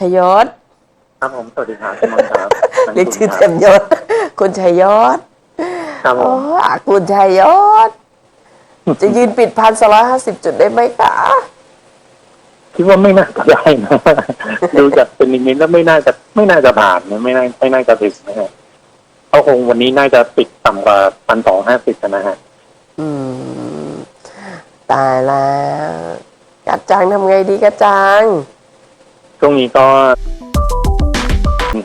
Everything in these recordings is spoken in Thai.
ชยศครับผมสวัสดีครับคุณมนต์ครับเรียกชื่อเต็มยศ คุณชยศครับผโอ้มคุณชยศ จะยืนปิดพันสองร้อยห้าสิบจุดได้ไหมคะ คิดว่าไม่น่าจะได้นะดูจากเป็นนิมิตแล้วไม่น่าจะไม่น่าจะผ่านนะไม่น่าไม่น่าจะถึงนะฮะเขาคงวันนี้น่าจะปิดต่ำกว่าพันสองห้าสิบนะฮะอืม ตายแล้วกัดจังทำไงดีกัดจัง ช่วงนี้ก็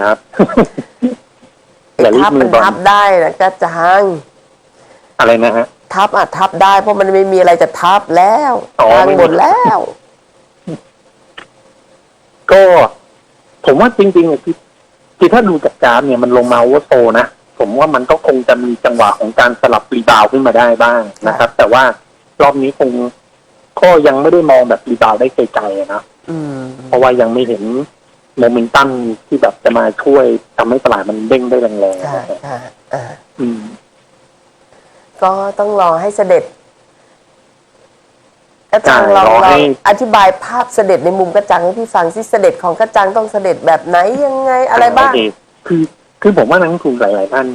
ครับอย่ารีทับบมืมัอนบอลทับได้นะกัดจัง อะไรนะฮะ ทับอะทับได้เพราะมันไม่มีอะไรจะทับแล้วอ๋อทางไม่มี หมดแล้ว ก็ ผมว่าจริงๆอะคือคือถ้าดูจากกราฟเนี่ยมันลงมาโอเวอร์โซนะ ผมว่ามันก็คงจะมีจังหวะของการสลับรีบาวด์ขึ้นมาได้บ้างนะครับ แต่ว่ารอบนี้คงก็ยังไม่ได้มองแบบรีบาวด์ได้ไกลๆอะนะอืม เพราะว่ายังไม่เห็นโมเมนตัมที่แบบจะมาช่วยทำให้ตลาดมันเด้งได้แรงๆใช่นะครับค่ะอ่าอืม ก็ต้องรอให้เสด็จกระจังใช่ลองรอลให้องอธิบายภาพเสด็จในมุมกระจังให้พี่ฟังสิเสด็จของกระจังต้องเสด็จแบบไหนยังไงอะไรบ้างโเคคือคือผมว่านักลงทุนหลาย ๆ ท่าน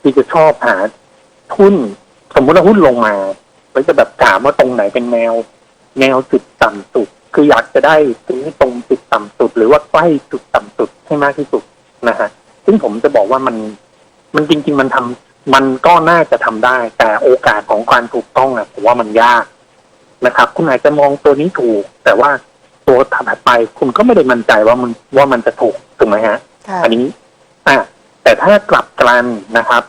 ที่จะชอบหาหุ้นสมมติว่าหุ้นลงมาก็จะแบบถามว่าตรงไหนเป็นแนว แนวจุดต่ำสุด คืออยากจะได้ซื้อตรงจุดต่ำสุด หรือว่าใกล้จุดต่ำสุดให้มากที่สุดนะฮะซึ่งผมจะบอกว่ามันมันจริง ๆ มันทำมันก็น่าจะทำได้ แต่โอกาสของการถูกต้องอะผมว่ามันยากนะครับ คุณอาจจะมองตัวนี้ถูก แต่ว่าตัวถัดไปคุณก็ไม่ได้มั่นใจว่ามันว่ามันจะถูกถูกไหมฮะค่ะอันนี้ อะแต่ถ้ากลับกันนะครับ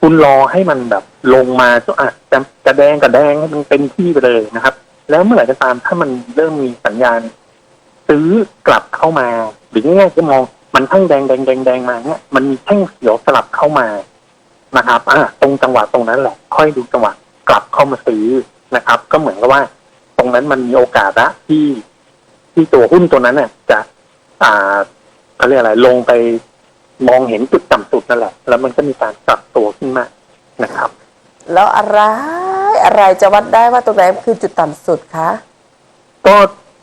คุณรอให้มันแบบลงมาก็อะจะจะแดงกับแดงให้มันเป็นที่ไปเลยนะครับ แล้วเมื่อไหร่ก็ตามถ้ามันเริ่มมีสัญญาณ ซื้อกลับเข้ามา หรือง่ายๆจะมองมันทั้งแดงแดงแดงแดงมาเนี่ยมันมีแท่งเขียวสลับเข้ามานะครับอะตรงจังหวะตรงนั้นแหละ ค่อยดูจังหวะกลับเข้ามาซื้อนะครับ ก็เหมือนกับว่า ตรงนั้นมันมีโอกาสละที่ที่ตัวหุ้นตัวนั้นเนี่ยจะ อ่าเขาเรียกอะไรลงไปมองเห็นจุดต่ำสุดนั่นแหละ แล้วมันก็มีการปรับตัวขึ้นมานะครับ แล้วอะไร อะไรจะวัดได้ว่าตรงไหนคือจุดต่ำสุดคะก็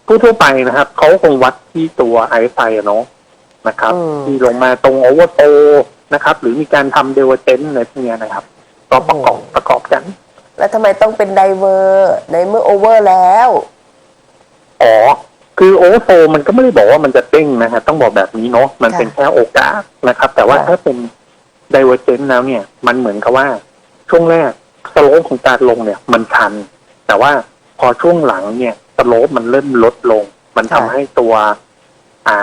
ทั่วๆไปนะครับเขาคงวัดที่ตัวไอไฟเนาะนะครับอืมที่ลงมาตรงโอเวอร์โตนะครับ หรือมีการทำเดเวอร์เจนอะไรพวกเนี้ยนะครับ ก็ประกอบประกอบกัน แล้วทำไมต้องเป็นไดเวอร์ในเมื่อโอเวอร์แล้วอ๋อคือโอเวอร์โตมันก็ไม่ได้บอกว่ามันจะเด้งนะฮะต้องบอกแบบนี้เนาะมันค่ะเป็นแค่โอกาสนะครับ แต่ว่าค่ะถ้าเป็นไดเวอร์เจนแล้วเนี่ย มันเหมือนกับว่าช่วงแรก สโลปของการลงเนี่ย มันชัน แต่ว่าพอช่วงหลังเนี่ยสโลปมันเริ่มลดลง มันทำค่ะให้ตัวอ่า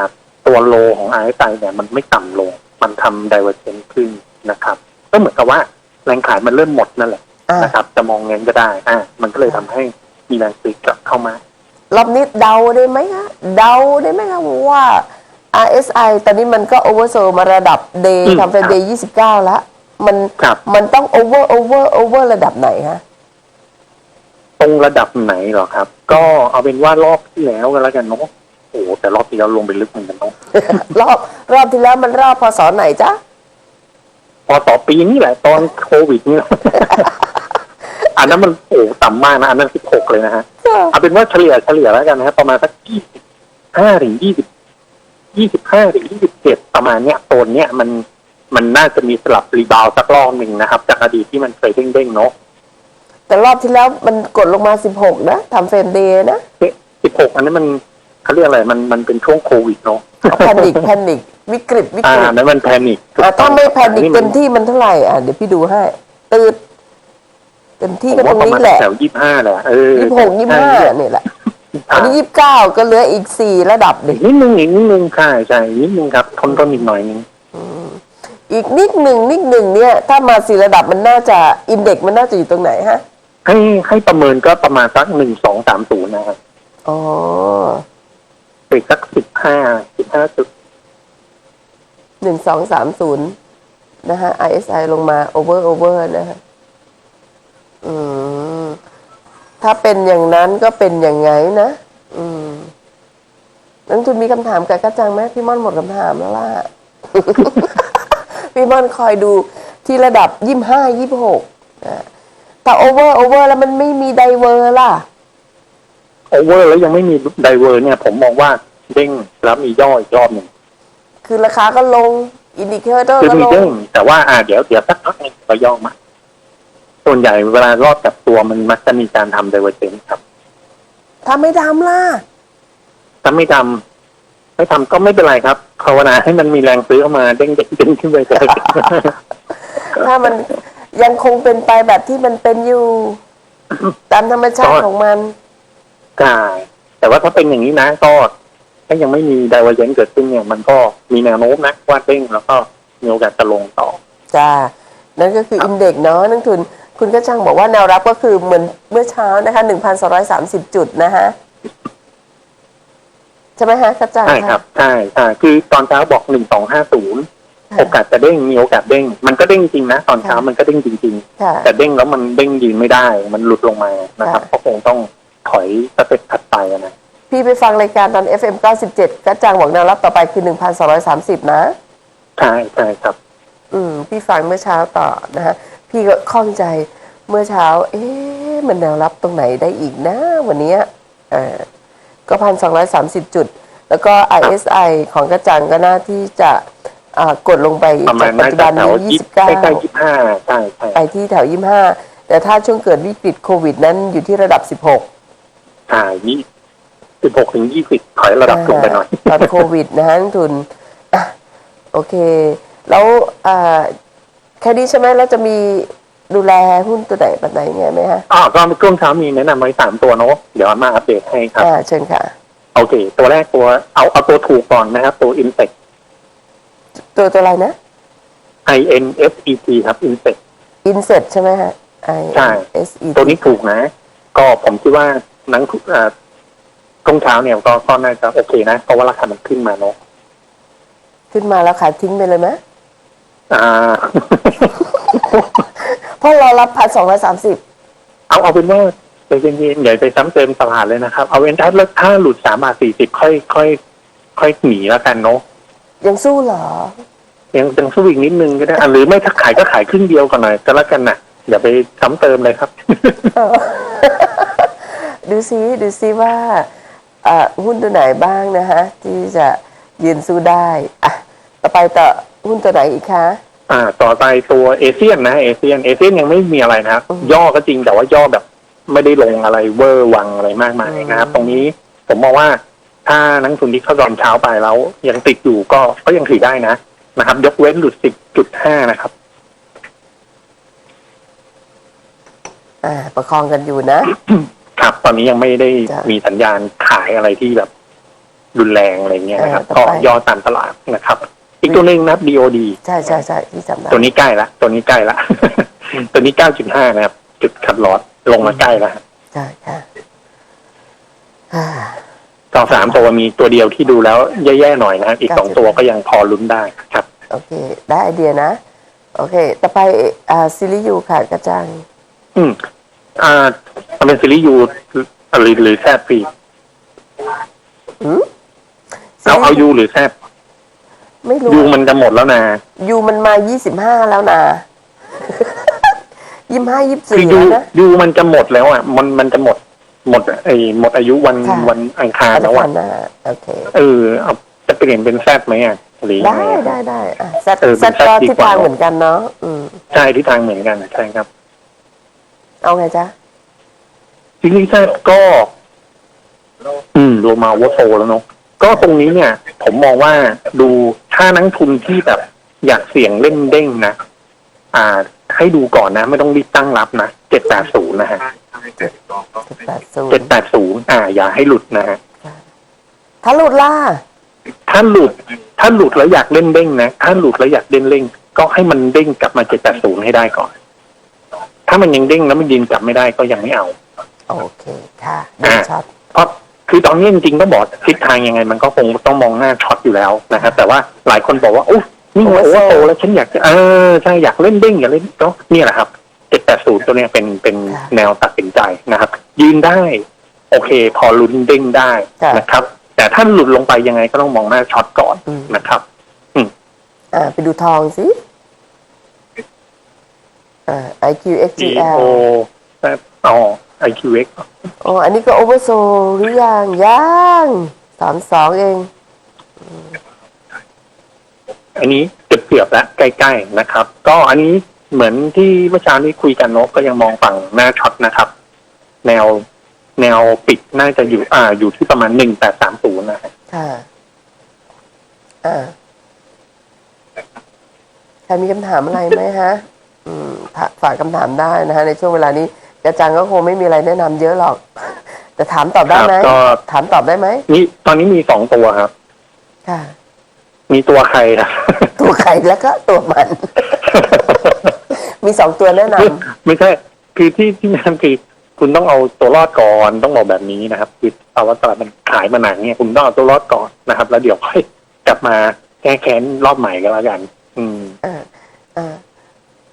ตัวโลของไอไเนี่ย มันไม่ต่ำลง มันทำไดเวอร์เจนขึ้นนะครับ ก็เหมือนกับว่าแรงขายมันเริ่มหมดนั่นแหละอะนะครับ จะมองเงินก็ได้ อ่า มันก็เลยทำให้มีแรงซื้อกลับเข้ามารอบนี้เดาได้ไหมคะเดาได้ไหมคะว่า RSI ตอนนี้มันก็โอเวอร์โซมาระดับเดย์อืมทำเป็นเดย์ยี่สิบเก้าแล้ว มันครับมันต้องโอเวอร์โอเวอร์โอเวอร์ระดับไหนคะตรงระดับไหนเหรอครับ ก็เอาเป็นว่ารอบที่แล้วกันแล้วกันเนาะโอ้โหแต่รอบที่แล้วลงไปลึกเหมือนกันเนาะรอบรอบที่แล้วมันรอบพศไหนจ๊ะพอต่อปีนี้แหละ ตอนโควิดนี่แหละอันนั้นมันโอ้ต่ำมากนะอันนั้นสิบหกเลยนะฮะเอาเป็นว่าเฉลี่ยเฉลี่ยแล้วกันนะครับประมาณสักยี่สิบห้าถึงยี่สิบยี่สิบห้าถึงยี่สิบเจ็ดประมาณเนี้ยโซนเนี้ยมัน มันน่าจะมีสลับรีบาวด์สักรอบหนึ่งนะครับ จากอดีตที่มันเคยเด้งๆเนาะแต่รอบที่แล้วมันกดลงมาสิบหกนะทำเฟรมเดย์นะสิบหกอันนั้นมันเขาเรียกอะไรมันมันเป็นช่วงโควิดเนาะแพนิกแพนิกวิกฤตวิอ่ากฤตอันนั้นมันแพนิคอะถ้าไม่แพนิกอัเต็มที่มันเท่าไหร่อะเดี๋ยวพี่ดูให้ตืดเต็มที่ผมก็ตว่ารงประมานี้ณแหละแถวยี่ห้าแหละเออยี่สิบหกยี่สิบห้าเนี่ยแหละอันนี้ยี่สิบเก้าก็เหลืออีกสี่ระดับเด็อีกนิดนึงอีกนิดนึงใช่ใช่อีกนิดนึงครับทนทนอีกหน่อยนึง อีกนิดหนึ่งนิดหนึ่งเนี่ย ถ้ามาสี่ระดับมันน่าจะอินเด็กมันน่าจะอยู่ตรงไหนฮะ ให้ให้ประเมินก็ประมาณสักหนึ่งสองสามศูนย์นะครับอ๋อไปสักสิบห้าสิบห้าจุดหนึ่งสองสามศูนย์นะฮะ ISI ลงมา over over นะฮะอืมถ้าเป็นอย่างนั้นก็เป็นอย่างไงนะ อืมนักทุนมีคำถามกับกระจังไหมพี่ม่อนหมดคำถามแล้วล่ะ พี่ม่อนคอยดูที่ระดับยี่ห้ายี่หกแต่ over over แล้วมันไม่มีไดเวอร์ล่ะโอเวอร์แล้วยังไม่มีไดเวอร์เนี่ย ผมมองว่าเด้งแล้วมีย่ออีกรอบหนึ่งคือราคาก็ลงอินดิเคเตอร์คือก็มีลเด้งงแต่ว่าอ่าเดี๋ยวเดี๋ยวสักพักหนึงก็ย่อมาส่วนใหญ่เวลารอบกับตัวมันมักจะมีการทำ divergence ครับถ้าไม่ทำล่ะถ้าไม่ทำ ไม่ทำก็ไม่เป็นไรครับภาวนาให้มันมีแรงซื้อเข้ามาเด้งเด้งเด้งขึ้นไปเลยถ้ามันยังคงเป็นไปแบบที่มันเป็นอยู่ ตามธรรมชาติก็ของมันใช่แต่ว่าถ้าเป็นอย่างนี้นะก็ถ้ายังไม่มี divergence เกิดขึ้นเนี่ย มันก็มีแนวโน้มนะว่าเด้งแล้วก็มีโอกาสจะลงต่อจ้านั่นก็คืออินเด็กซ์เนาะนักทุน คุณก็ช่างบอกว่าแนวรับก็คือเหมือนเมื่อเช้านะคะ1,230จุดนะคะ ใช่ไหมฮะกระจ่างใช่ครับใช่ใช่คือตอนเช้าบอกหนึ่งสองห้าศูนย์โอกาสจะเด้งมีโอกาสเด้ง มันก็เด้งจริงนะตอนเช้ามันก็เด้งจริงค่ะๆแต่เด้งแล้วมันเด้งยืนไม่ได้ มันหลุดลงมานะครับค่ะก็คงต้องถอยสเต็ปถัดไปอะนะพี่ไปฟังรายการตอน FM 97กระจ่างบอกแนวรับต่อไปคือ 1,230 นะใช่ใช่ครับ อืม พี่ฟังเมื่อเช้าต่อนะฮะพี่ก็ข้องใจเมื่อเช้า เอ๊ะมันแนวรับตรงไหนได้อีกนะ วันเนี้ยเออ ก็พันสองร้อยสามสิบจุด แล้วก็ ISI ของกระจังก็น่าที่จะอ่ากดลงไปประมาจากณปัจน่าจุจะบันแถนี้วยี่ยี่สิบเก้าใกล้ๆยี่ห้าใช่ใช่ไปที่แถวยี่ห้าแต่ถ้าช่วงเกิดวิกฤตโควิดนั้นอยู่ที่ระดับสิบหกใช่ยี่สิบหกถึงยี่สิบถอยระดับลงไปหน่อย ตอนโควิดนะฮะนักทุนอะโอเค แล้วอ่าแค่นี้ใช่ไหมแล้วจะมี ดูแลหุ้นตัวไหนปันไหนเนี่ยไหมฮะอ๋อก็ช่วงเช้ามีแนะนำไว้สามตัวเนาะเดี๋ยวมาอัปเดตให้ครับ อ่าเชิญค่ะ โอเค ตัวแรกตัวเอาเอาตัวถูกก่อนนะครับ ตัว Intec ตัวตัวอะไรนะ I N S E T ครับ Intec Inset ใช่ไหมฮะ I ใช่ S E ตัวนี้ถูกนะ ก็ผมคิดว่าหนังอ่าช่วงเช้าเนี่ยก็ก็น่าจะโอเคนะ เพราะว่าราคามันขึ้นมาเนาะขึ้นมาแล้วขายทิ้งไปเลยไหมอ่า เพราะเรารับพันสองร้อยสามสิบเอาเอาเป็นว่าใจเย็นๆอย่าไปซ้ำเติมตลาดเลยนะครับ เอาเป็นถ้าถ้าหลุดสามบาทสี่สิบค่อยค่อยค่อยหนีแล้วกันเนาะยังสู้เหรอ ยังยังสู้อีกนิดนึงก็ได้อะหรือไม่ถ้าขายก็ขายครึ่งเดียวก่อนหน่อยก็แล้วกันนะอย่าไปซ้ำเติมเลยครับดูซิดูซิว่าเอ่อหุ้นตัวไหนบ้างนะฮะที่จะยืนสู้ได้อะต่อไปต่อหุ้นตัวไหนอีกคะ อ่า ต่อไปตัวเอเชียนนะเอเชียนเอเชียนยังไม่มีอะไรนะครับอืมย่อก็จริงแต่ว่าย่อแบบ ไม่ได้ลงอะไรเวอร์วังอะไรมากมายนะครับอืมตรงนี้ผมมองว่าถ้านักลงทุนที่เข้าตอนเช้าไปแล้ว ยังติดอยู่ก็ก็ยังถือได้นะนะครับ ยกเว้นหลุดสิบจุดห้านะครับอ่าประคองกันอยู่นะ ครับ ตอนนี้ยังไม่ได้จ้ะมีสัญญาณขายอะไรที่แบบรุนแรงอะไรเงี้ยนะครับเออต่ก็อไปย่อตามตลาดนะครับ อีกตัวหนึ่งนะครับ DOD ใช่ใช่ใช่ที่จำได้ตัวนี้ใกล้ละตัวนี้ใกล้ละ ตัวนี้เก้าจุดห้านะครับ จุดขัดลอดลงมาใกล้แล้วฮะใช่ค่ะอ่าสองสามตัวมีตัวเดียวที่ดูแล้วแย่ๆหน่อยนะครับอีกสองครับตัวก็ยังพอลุ้นได้ครับ โอเค ได้ไอเดียนะ โอเค ต่อไปอ่าซิลิยูค่ะกระจัง อืม อ่ามันเป็นซีรีส์ยูหรือหรือแซดฟีอืมเอาเอายูหรือแซด ไม่รู้ยูมันจะหมดแล้วนะยูมันมายี่สิบห้าแล้วนะยี่ห้ายี่คือสี่ยูแล้วนะ ยูมันจะหมดแล้วอะ มันมันจะหมด หมดไอ้หมดอายุวันค่ะ วันอังคารอันแล้วนั้อะนนะโอเค เออเอาจะเปลี่ยนเป็นแซดไหมอะหรือยังได้ไงอะ ได้ได้อะแซดเออแซดเป็นก็แซดดีทิศกว่า ทางเหมือนกันเนาะอืม ใช่ที่ทางเหมือนกันใช่ครับ เอาไงจ๊ะซีรีส์แซดก็ อืมรวมมาว่าโตแล้วเนาะก็ตรงนี้เนี่ย ผมมองว่าดู ถ้านักทุนที่แบบอยากเสี่ยงเล่นเด้งนะ อ่า ให้ดูก่อนนะ ไม่ต้องรีบตั้งรับนะเจ็ดแปดศูนย์นะฮะเจ็ดแปดศูนเจ็ดย์แปดศูนย์อ่า อย่าให้หลุดนะฮะถ้าหลุดล่ะ ถ้าหลุด ถ้าหลุดแล้วอยากเล่นเด้งนะถ้าหลุดแล้วอยากเล่นเด้งก็ให้มันเด้งกลับมาเจ็ดแปดศูนย์ให้ได้ก่อน ถ้ามันยังเด้งแล้วมันยืนกลับไม่ได้ก็ยังไม่เอา โอเคค่ะเดินช็อต เพราะ คือตอนนี้จริงๆต้องบอกทิศทางยังไง มันก็คงต้องมองหน้าช็อตอยู่แล้วนะครับแต่ว่าหลายคนบอกว่าโอ้นี่ไงโอเวอร์โตแล้วฉันอยากจะเออใช่อยากเล่นเด้งอยากเล่นก็เนี่ยแหละครับเจ็ดแปดศูนย์ตัวเนี้ยเป็นเป็นแนวตัดสินใจนะครับ ยืนได้ โอเค พอลุ้นเด้งได้นะครับ แต่ถ้าหลุดลงไปยังไงก็ต้องมองหน้าช็อตก่อนอืมนะครับอ่าไปดูทองสิอ่า IQ G XGL O อ๋อ IQX โอ้อันนี้ก็โอเวอร์โซหรือยังยังสามสองเอง อันนี้เกือบเกือบๆแล้วใกล้ ๆ นะครับ ก็อันนี้เหมือนที่เมื่อเช้านี้คุยกันเนกก็ยังมองฝั่งหน้าช็อตนะครับ แนวแนวปิดน่าจะอยู่ อ่า อยู่ที่ประมาณหนึ่งแปดสามศูนย์นะฮะค่ะอ่าใครมีคำถามอะไรไหมฮะ อืมฝากฝากคำถามได้นะฮะ ในช่วงเวลานี้ กระจังก็คงไม่มีอะไรแนะนำเยอะหรอก แต่ถามตอบได้ไหมก็ถามตอบได้ไหมนี่ตอนนี้มีสองตัวครับ ค่ะ มีตัวใครนะตัวไข่แล้วก็ตัวมัน มีสองตัวแนะนไม่ใช่ คือที่ที่นั่นคือคุณต้องเอาตัวรอดก่อนต้องบอกแบบนี้นะครับคือภาวะตลาดมันขายมาหนังเนี่ยคุณต้องเอาตัวรอดก่อนนะครับ แล้วเดี๋ยวค่อยกลับมาแก้แค้นรอบใหม่ก็แล้วกัน อืมำอ่าอ่า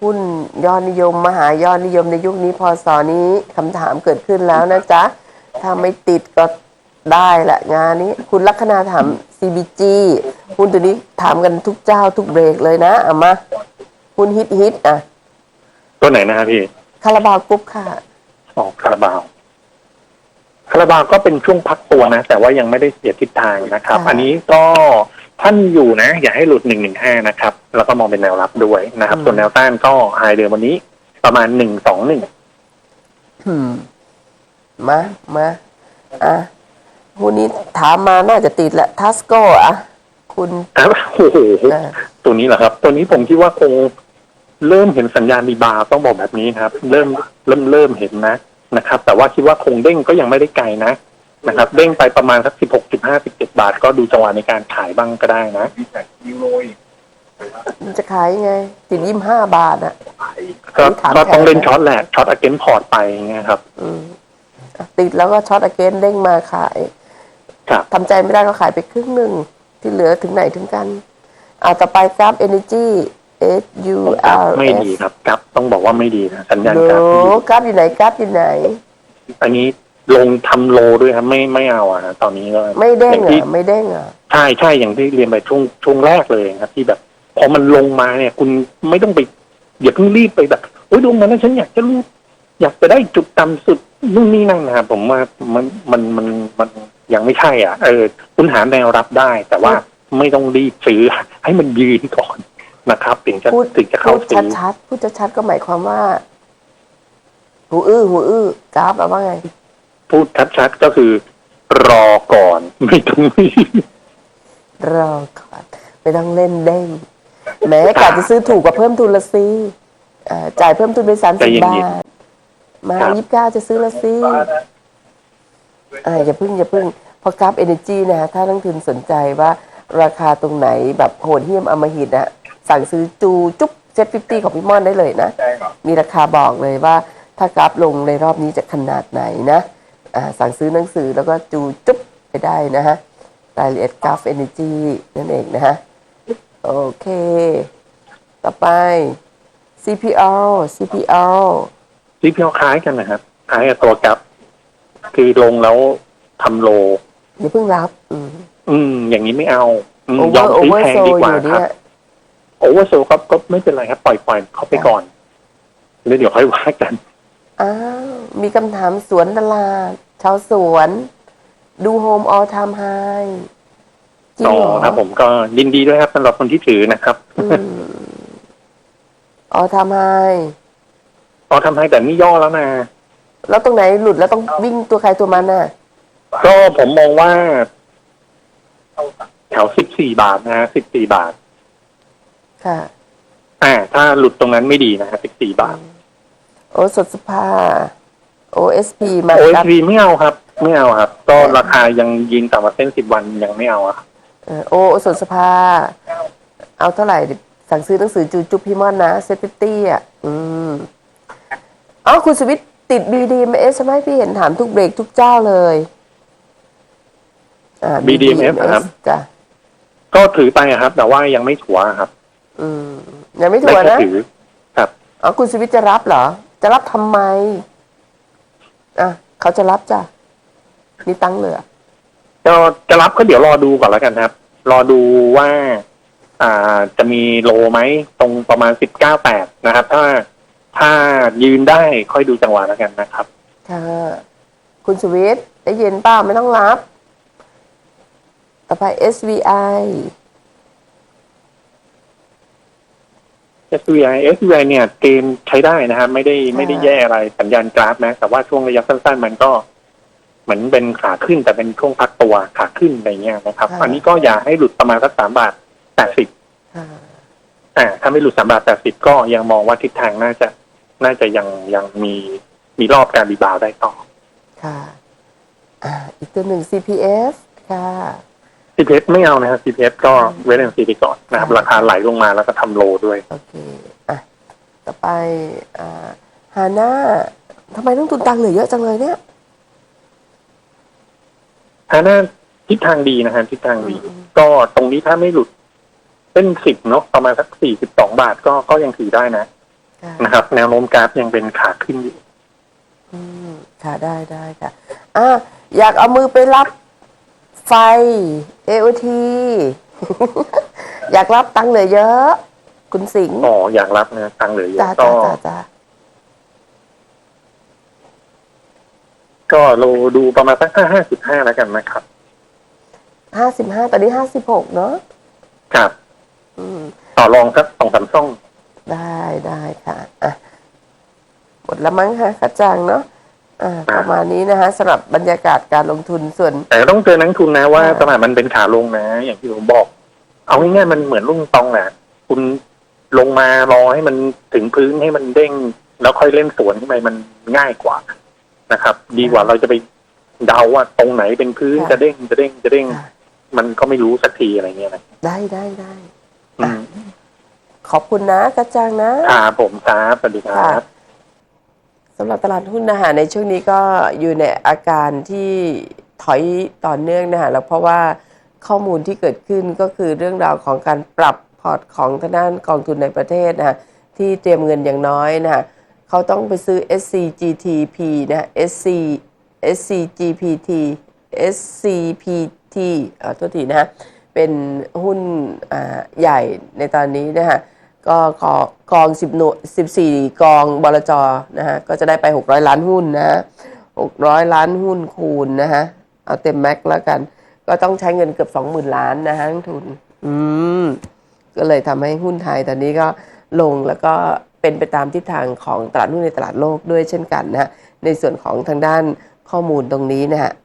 หุ้นยอดนิยม มหายอดนิยมในยุคนี้พอสอนี้คำถามเกิดขึ้นแล้วนะจ๊ะ ถ้าไม่ติดก็ได้แหละงานนี้ คุณลัคนาถาม CBG หุ้นตัวนี้ถามกันทุกเจ้าทุกเบรกเลยนะเอามาหุ้นฮิตฮิตอะ ตัวไหนนะครับพี่ คาราบาวกรุ๊ปค่ะออกคาราบาวคาราบาวก็เป็นช่วงพักตัวนะ แต่ว่ายังไม่ได้เสียทิศทางนะครับค่ะอันนี้ก็ท่านอยู่นะ อย่าให้หลุดหนึ่งหนึ่งห้านะครับ แล้วก็มองเป็นแนวรับด้วยนะครับ ส่วนแนวต้านก็ไฮเดิมวันนี้ ประมาณหนึ่งสองหนึ่งอืมมามาอะหุ้นนี้ถามมาน่าจะติดแหละทัสโกอะ คุณครับโอ้โหอ่าตัวนี้เหรอครับ ตัวนี้ผมคิดว่าคงเริ่มเห็นสัญญาณรีบาวด์ต้องบอกแบบนี้ครับ เริ่มเริ่มเริ่มเห็นนะนะครับ แต่ว่าคิดว่าคงเด้งก็ยังไม่ได้ไกลนะนะครับเด้งไปประมาณสักสิบหกสิบห้าสิบเจ็ดบาท ก็ดูจังหวะในการขายบ้างก็ได้นะ มันจะขายยังไงติดยี่ห้าบาทอะก็ถามก็ต้องแทนเล่นช็อตแหละช็อตอเกนพอร์ตไปอย่างเงี้ยครับ อืมอะติดแล้วก็ช็อตอเกนเด้งมาขายครับ ทำใจไม่ได้ก็ขายไปครึ่งหนึ่ง ที่เหลือถึงไหนถึงกันอ่าต่อไปกราฟ Energy S U ครับ R ไม่ S ดีครับครับต้องบอกว่าไม่ดีนะสัญญาณโลการที่ดีกราฟอยู่ไหนกราฟอยู่ไหน อันนี้ลงทำโลด้วยครับ ไม่ไม่เอาอะตอนนี้ก็ไม่เด้งอย่างเหรที่อะไม่เด้งเหรอะใช่ใช่อย่างที่เรียนไปช่วงช่วงแรกเลยครับ ที่แบบ พอมันลงมาเนี่ย คุณไม่ต้องไปอย่าเพิ่งรีบไปแบบโอ้ยลงมาแล้วฉันอยากจะรู้อยากจะได้จุดต่ำสุดนู่นนี่นั่นนะครับผมว่ามันมันมันมันยังไม่ใช่ อะ เออ คุณหาแนวรับได้ แต่ว่าไม่ต้องรีบซื้อให้มันยืนก่อนนะครับถึงจะพูดถึงจะเข้าพูดซื้อชัดๆพูดชัดๆก็หมายความว่าหูอื้อหูอื้อกราฟแปลว่าไง พูดชัดๆก็คือ รอก่อน ไม่ต้องรีบรอก่อนไม่ต้องเล่นเด้ง แหม้กะจะซื้อถูกกว่าเพิ่มทุนละสิอ่าจ่ายเพิ่มทุนไปสามใจสิบเย็นๆบาท มาครับยี่สิบเก้าจะซื้อละสิอ่าอย่าพึ่งอย่าพึ่งเพอกราฟเอเนจีนะฮะถ้านักทุนสนใจว่าราคาตรงไหนแบบโหดเหี้ยมอำมหิตอะสั่งซื้อจูจุ๊บเจ็ดฟิฟตี้ของพี่ม่อนได้เลยนะ มีราคาบอกเลยว่า ถ้ากราฟลงในรอบนี้จะขนาดไหนนะอ่าสั่งซื้อหนังสือแล้วก็จูจุ๊บไปได้นะฮะรายละเอียดกราฟเอเนจีนั่นเองนะฮะ โอเค ต่อไป CPL CPL ที่พี่เอาคล้ายกันนะครับ คล้ายกับตัวกับ คือลงแล้วทำโลอย่าเพิ่งรับ อืมอืม อย่างนี้ไม่เอาอืมโอยเวออมร์โอซื้อเวอร์แพงโซดีอกว่ายู่คเนี่รับยโอเวอร์โซครับก็ไม่เป็นไรครับ ปล่อยปล่อยเขาไปก่อนแล้วเดี๋ยวค่อยว่ากันอ้าวมีคำถามสวนตลาดชาวสวน ดูโฮมออทามไฮ จริงอ๋อเหรอครับผมก็ยินดีด้วยครับสำหรับคนที่ถือนะครับออทามไฮอ๋อทำให้แต่นี่ย่อแล้วนะแล้วตรงไหนหลุดแล้วต้องวิ่งตัวใครตัวมันน่ะ ก็ผมมองว่าแถวสิบสี่บาทนะฮะสิบสี่บาท ค่ะ อ่า ถ้าหลุดตรงนั้นไม่ดีนะฮะสิบสี่บาท โอสถสภา OSP มาโอครับวีไม่เอาครับ ไม่เอาครับ ก็ราคายังยิงต่ำกว่าเส้นสิบวันยังไม่เอาอะครับ เออโอโอสถสภา เอาเท่าไหร่ดิสั่งซื้อหนังสือจูจุบพี่มอนนะเซฟตี้อะ อืมอ๋อคุณสวิตติด BDMs ใช่ไหมพี่เห็นถามทุกเบรกทุกเจ้าเลย อ่า BDMs นะครับ จ้ะก็ถือไปอะครับ แต่ว่ายังไม่ถัวครับอืมยังไม่ได้ถั่วแค่นะถือครับอ๋อคุณสวิตจะรับเหรอ จะรับทำไม อะเขาจะรับจ้ะนี่ตั้งเหลือ ก็จะรับก็เดี๋ยวรอดูก่อนแล้วกันครับ รอดูว่า อ่าจะมีโลไหมตรงประมาณสิบเก้าแปดนะครับ ถ้าถ้ายืนได้ค่อยดูจังหวะแล้วกันนะครับ ค่ะ คุณสวิตได้ยินเปล่าไม่ต้องรับ ต่อไป SVI SVI SVI เนี่ยเกมใช้ได้นะครับไม่ได้ไม่ได้แย่อะไรสัญญาณกราฟนะ แต่ว่าช่วงระยะสั้นๆ มันก็ เหมือนเป็นขาขึ้นแต่เป็นช่วงพักตัวขาขึ้นอะไรเงี้ยนะครับค่ะอันนี้ก็อย่าให้หลุดประมาณสักสามบาทแปดสิบค่ะอ่าถ้าไม่หลุดสามบาทแปดสิบก็ยังมองว่าทิศทางน่าจะน่าจะยังยังมีมีรอบการรีบาวด์ได้ต่อ ค่ะอ่าอีกตัวหนึ่ง CPS ค่ะ CPS ไม่เอานะครับ CPS ก็เวทแอนซีไปก่อนนะครับค่ะราคาไหลลงมาแล้วก็ทำโลด้วย โอเค อะ ต่อไปอ่าฮาน่าทำไมต้องทุนตังเหลือเยอะจังเลยเนี่ย ฮาน่าทิศทางดีนะฮะทิศทางดีอืมก็ตรงนี้ถ้าไม่หลุดเส้นสิบเนาะประมาณสักสี่สิบสองบาทก็ก็ยังถือได้นะค่ะนะครับ แนวโน้มกราฟยังเป็นขาขึ้นอยู่อืมค่ะได้ได้ค่ะอะอยากเอามือไปรับไฟ AOT อยากรับตังค์เหลือเยอะ คุณสิงห์อ๋ออยากรับนะตังค์เหลือเยจ้าอะก็ จ้าจ้าจ้า ก็เราดูประมาณสักห้าห้าจุดห้าแล้วกันนะครับ ห้าสิบห้าตอนนี้ห้าสิบหกเนาะครับ อืม ต่อรองสักสองสามช่อง ได้ได้ค่ะอะหมดแล้วมั้งคะกระจังเนาะอ่าประมาณนี้นะคะสำหรับบรรยากาศการลงทุนส่วน แต่ต้องเตือนนักลงทุนนะว่าค่ะตลาดมันเป็นขาลงนะ อย่างที่ผมบอก เอาง่ายๆมันเหมือนลุงตองแหละคุณลงมารอให้มันถึงพื้นให้มันเด้ง แล้วค่อยเล่นสวนขึ้นไปมันง่ายกว่า นะครับ ดีกว่าเราจะไปเดาว่าตรงไหนเป็นพื้นจะเด้งจะเด้งจะเด้ง ค่ะมันก็ไม่รู้สักทีอะไรเงี้ยนะได้ได้ได้ อืมขอบคุณนะกระจังนะ ครับผมครับสวัสดีคค่ะรับสำหรับตลาดหุ้นนะคะในช่วงนี้ก็อยู่ในอาการที่ถอยต่อเนื่องนะคะแล้วเพราะว่าข้อมูลที่เกิดขึ้นก็คือเรื่องราวของการปรับพอร์ตของทางด้านกองทุนในประเทศนะคะที่เตรียมเงินอย่างน้อยนะคะ เขาต้องไปซื้อ SCGTP นะ SC SCGPT SCPT อ่าโทษทีนะฮะเป็นหุ้นใหญ่ในตอนนี้นะคะก็ขอกอง10หน่วย14 กองบลจนะฮะก็จะได้ไป 600 ล้านหุ้นนะ 600 ล้านหุ้นคูณนะฮะเอาเต็มแม็กซ์แล้วกัน ก็ต้องใช้เงินเกือบ 20,000 ล้านนะฮะทุน อืม ก็เลยทำให้หุ้นไทยตอนนี้ก็ลงแล้วก็ เป็นไปตามทิศทางของตลาดหุ้นในตลาดโลกด้วยเช่นกันนะฮะในส่วนของทางด้านข้อมูลตรงนี้นะฮะ